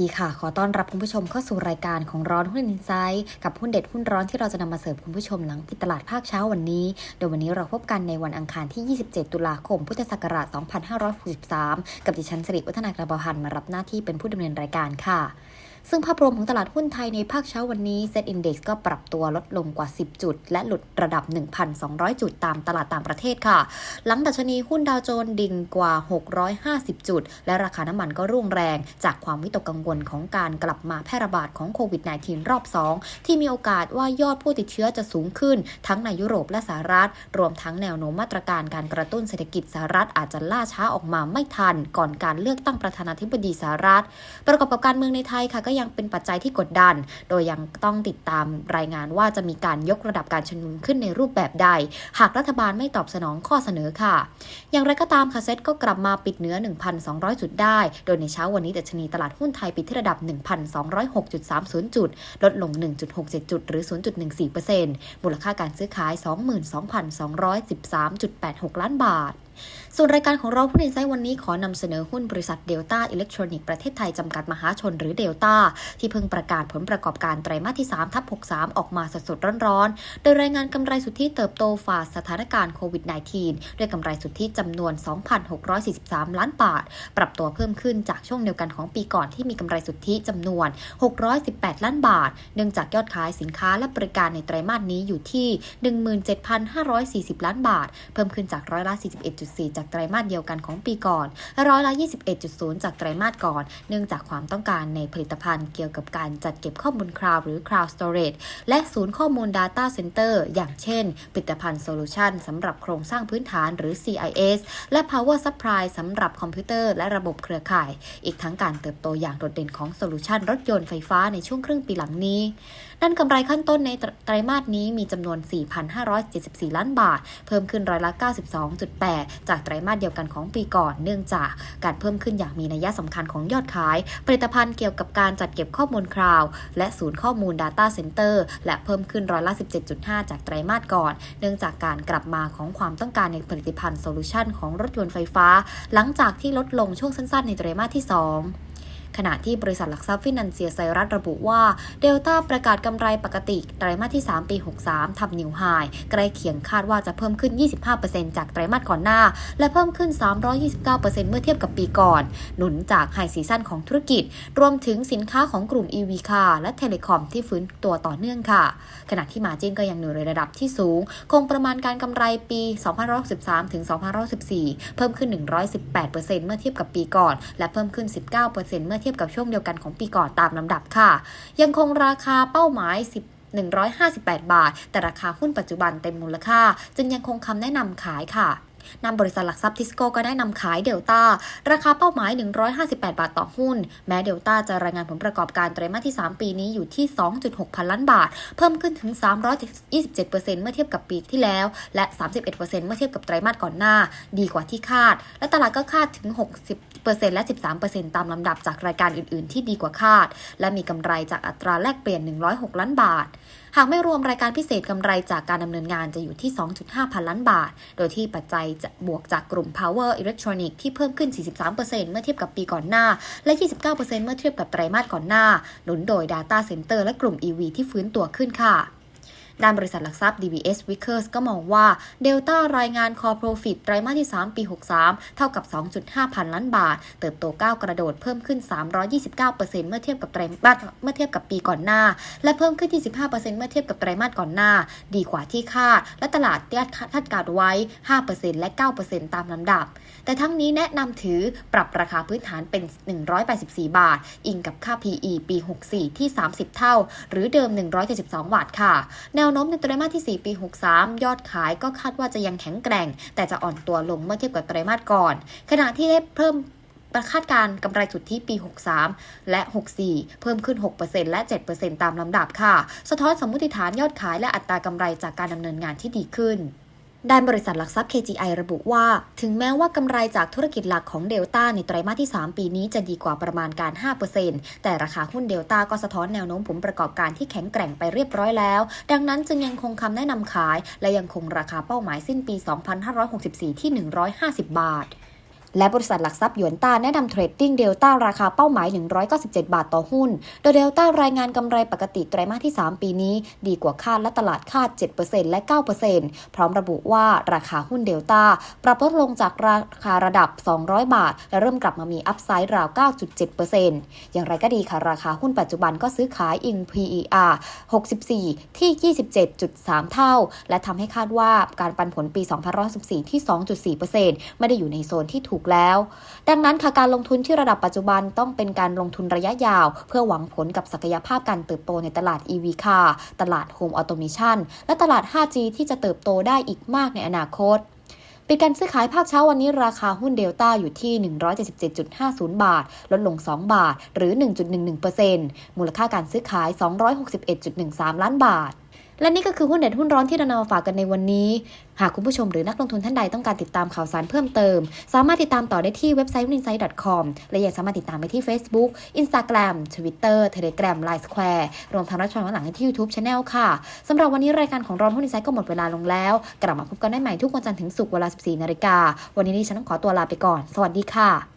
ดีค่ะ ขอต้อนรับคุณผู้ชมเข้าสู่รายการของร้อนหุ้นอินไซด์กับหุ้นเด็ดหุ้นร้อนที่เราจะนำมาเสิร์ฟคุณผู้ชมหลังปิดตลาดภาคเช้าวันนี้ โดยวันนี้เราพบกันในวันอังคารที่ 27 ตุลาคม พุทธศักราช 2563 กับดิฉันสิริวัฒนากระบพันมารับหน้าที่เป็นผู้ดำเนินรายการค่ะ ซึ่งภาพรวมของตลาดหุ้นไทยในภาคเช้าวันนี้ Set Index ก็ปรับตัวลดลงกว่า 10 จุด และหลุดระดับ 1,200 จุดตามตลาดต่างประเทศค่ะ หลังดัชนีหุ้นดาวโจนส์ดิ่งกว่า 650 จุด และราคาน้ำมันก็ร่วงแรง จากความวิตกกังวลของการกลับมาแพร่ระบาดของโควิด -19 รอบ 2 ที่มีโอกาสว่ายอดผู้ติดเชื้อจะสูงขึ้น ทั้งในยุโรปและสหรัฐ รวมทั้งแนวโน้มมาตรการการกระตุ้นเศรษฐกิจสหรัฐอาจจะล่าช้าออกมาไม่ทัน ก่อนการเลือกตั้งประธานาธิบดีสหรัฐ ประกอบกับการเมืองในไทยค่ะก็ยังเป็นปัจจัยที่กดดัน โดยยังต้องติดตามรายงานว่าจะมีการยกระดับการชุมนุมขึ้นในรูปแบบใด หากรัฐบาลไม่ตอบสนองข้อเสนอค่ะ อย่างไรก็ตามค่ะเซ็ตก็กลับมาปิดเหนือ1,200 จุดได้ โดยในเช้าวันนี้ดัชนีตลาดหุ้นไทยปิดที่ระดับ 1,206.30 จุด ลดลง 1.67 จุด หรือ 0.14%มูลค่าการซื้อขาย 22,213.86 ล้านบาท ส่วนรายการของเราผู้เรียนไซต์วันนี้ขอนำเสนอหุ้นบริษัทเดลต้าอิเล็กทรอนิกส์ประเทศไทยจำกัดมหาชนหรือเดลต้าที่เพิ่งประกาศผลประกอบการไตรมาสที่3ทับ63 ออกมาสดๆร้อนๆ โดยรายงานกำไรสุทธิเติบโตฝ่าสถานการณ์โควิด -19 ด้วยกำไรสุทธิจำนวน 2,643 ล้านบาท ปรับตัวเพิ่มขึ้นจากช่วงเดียวกันของปีก่อนที่มีกำไรสุทธิจำนวน 618 ล้านบาท เนื่องจากยอดขายสินค้าและบริการในไตรมาสนี้อยู่ที่ 17,540 ล้านบาท เพิ่มขึ้นจากร้อยละ1.4 จากไตรมาสเดียวกันของปีก่อนร้อยละ 21.0 จากไตรมาสก่อน เนื่องจากความต้องการในผลิตภัณฑ์เกี่ยวกับการจัดเก็บข้อมูลคลาวด์หรือ Cloud Storage และศูนย์ข้อมูล Data Center อย่างเช่น ผลิตภัณฑ์โซลูชันสำหรับโครงสร้างพื้นฐานหรือ CIS และ Power Supply สำหรับคอมพิวเตอร์และระบบเครือข่าย อีกทั้งการเติบโตอย่างโดดเด่นของโซลูชันรถยนต์ไฟฟ้าในช่วงครึ่งปีหลังนี้ด้านกำไรขั้นต้นในไตรมาสนี้มีจำนวน 4,574 ล้านบาท เพิ่มขึ้นร้อยละ 92.8จากไตรมาสเดียวกันของปีก่อน เนื่องจากการเพิ่มขึ้นอย่างมีนัยสำคัญของยอดขาย ผลิตภัณฑ์เกี่ยวกับการจัดเก็บข้อมูลคลาวด์และศูนย์ข้อมูล Data Center และเพิ่มขึ้นร้อยละ 17.5 จากไตรมาสก่อน เนื่องจากการกลับมาของความต้องการในผลิตภัณฑ์โซลูชันของรถยนต์ไฟฟ้า หลังจากที่ลดลงช่วงสั้นๆ ในไตรมาสที่ 2 ขณะที่บริษัทหลักทรัพย์ฟินันเซียไซรัสระบุว่าเดลต้าประกาศกำไรปกติไตรมาสที่ 3 ปี 63ทำนิวไฮใกล้เคียงคาดว่าจะเพิ่มขึ้น 25%จากไตรมาสก่อนหน้า และเพิ่มขึ้น 329%เมื่อเทียบกับปีก่อน หนุนจากไฮซีซั่นของธุรกิจ รวมถึงสินค้าของกลุ่ม EV Car และเทเลคอมที่ฟื้นตัวต่อเนื่องค่ะ ขณะที่มาจินก็ยังอยู่ในระดับที่สูง คงประมาณการกำไรปี2563ถึง2564เพิ่มขึ้น 118%เมื่อเทียบกับปีก่อน และเพิ่มขึ้น 19%เมื่อทียบกับช่วงเดียวกันของปีก่อนตามลำดับค่ะ ยังคงราคาเป้าหมาย 10 158 บาท แต่ราคาหุ้นปัจจุบันเต็มมูลค่า จึงยังคงคำแนะนำขายค่ะ นำบริษัทหลักทรัพย์ทิสโก้ก็ได้นำขายเดลต้าราคาเป้าหมาย 158 บาทต่อหุ้น แม้เดลต้าจะรายงานผลประกอบการไตรมาสที่ 3 ปีนี้อยู่ที่ 2.6 พันล้านบาท เพิ่มขึ้นถึง 327%เมื่อเทียบกับปีที่แล้ว และ 31%เมื่อเทียบกับไตรมาสก่อนหน้า ดีกว่าที่คาด และตลาดก็คาดถึง 60%และ 13%ตามลำดับจากรายการอื่น ๆ ที่ดีกว่าคาด และมีกำไรจากอัตราแลกเปลี่ยน 106 ล้านบาท หากไม่รวมรายการพิเศษกำไรจากการดำเนินงานจะอยู่ที่ 2.5 พันล้านบาท โดยที่ปัจจัยจะบวกจากกลุ่ม Power Electronic ที่เพิ่มขึ้น 43%เมื่อเทียบกับปีก่อนหน้า และ 29%เมื่อเทียบกับไตรมาสก่อนหน้า หนุนโดย Data Center และกลุ่ม EV ที่ฟื้นตัวขึ้นค่ะ ด้านบริษัทหลักทรัพย์ DBS Vickers ก็มองว่า Delta รายงาน Core Profit ไตรมาสที่ 3 ปี 63 เท่ากับ 2.5 พันล้านบาท เติบโต9กระโดดเพิ่มขึ้น 329%เมื่อเทียบกับไตรมาสเมื่อเทียบกับปีก่อนหน้า และเพิ่มขึ้น25%เมื่อเทียบกับไตรมาสก่อนหน้า ดีกว่าที่คาด และตลาดคาดการไว้ 5%และ 9%ตามลำดับ แต่ทั้งนี้แนะนำถือปรับราคาพื้นฐานเป็น 184 บาท อิงกับค่า PE ปี 64 ที่ 30 เท่า หรือเดิม 172 บาทค่ะแนววโน้มในไตรมาสที่ 4 ปี 63 ยอดขายก็คาดว่าจะยังแข็งแกร่ง แต่จะอ่อนตัวลงเมื่อเทียบกับไตรมาสก่อน ขณะที่ได้เพิ่มประคาดการกำไรสุทธิปี 63 และ 64 เพิ่มขึ้น 6%และ 7%ตามลำดับค่ะ สะท้อนสมมติฐานยอดขายและอัตรากำไรจากการดำเนินงานที่ดีขึ้น ด้านบริษัทหลักทรัพย์ KGI ระบุว่า ถึงแม้ว่ากำไรจากธุรกิจหลักของเดลต้าในไตรมาสที่ 3 ปีนี้จะดีกว่าประมาณการ 5%แต่ราคาหุ้นเดลต้าก็สะท้อนแนวโน้มผลประกอบการที่แข็งแกร่งไปเรียบร้อยแล้ว ดังนั้นจึงยังคงคำแนะนำขาย และยังคงราคาเป้าหมายสิ้นปี 2564 ที่ 150 บาท และบริษัทหลักทรัพย์หยวนต้าแนะนำเทรดดิ้งเดลต้าราคาเป้าหมาย 197 บาทต่อหุ้น โดยเดลต้ารายงานกำไรปกติไตรมาสที่ 3 ปีนี้ ดีกว่าคาดและตลาดคาด 7%และ 9%พร้อมระบุว่าราคาหุ้นเดลต้าปรับลดลงจากราคาระดับ 200 บาท และเริ่มกลับมามีอัพไซด์ราว 9.7%อย่างไรก็ดีค่ะราคาหุ้นปัจจุบันก็ซื้อขายอิง PER 64 ที่ 27.3 เท่า และทำให้คาดว่าการปันผลปี 2014 ที่ 2.4%ไม่ได้อยู่ในโซนที่ถูกแล้ว ดังนั้นค่ะการลงทุนที่ระดับปัจจุบันต้องเป็นการลงทุนระยะยาว เพื่อหวังผลกับศักยภาพการเติบโตในตลาด EV car ตลาด Home Automation และตลาด 5G ที่จะเติบโตได้อีกมากในอนาคตปิดการซื้อขายภาคเช้าวันนี้ราคาหุ้นเดลต้าอยู่ที่ 177.50 บาท ลดลง 2 บาท หรือ 1.11%มูลค่าการซื้อขาย 261.13 ล้านบาท และนี่ก็คือหุ้นเด็ดหุ้นร้อนที่เรานำมาฝากกันในวันนี้ หากคุณผู้ชมหรือนักลงทุนท่านใดต้องการติดตามข่าวสารเพิ่มเติม สามารถติดตามต่อได้ที่เว็บไซต์ w i n s i t e c o m และยังสามารถติดตามไปที่ Facebook Instagram Twitter Telegram Line Square รวมทั้งรับชมย้อนหลังได้ที่ YouTube Channel ค่ะสำหรับวันนี้รายการของร้อนหุ้นอินไซต์ก็หมดเวลาลงแล้ว กลับมาพบกันได้ใหม่ทุกวันจันทร์ถึงศุกร์เวลา 14นาฬิกาวันนี้ดิฉันต้องขอตัวลาไปก่อน สวัสดีค่ะ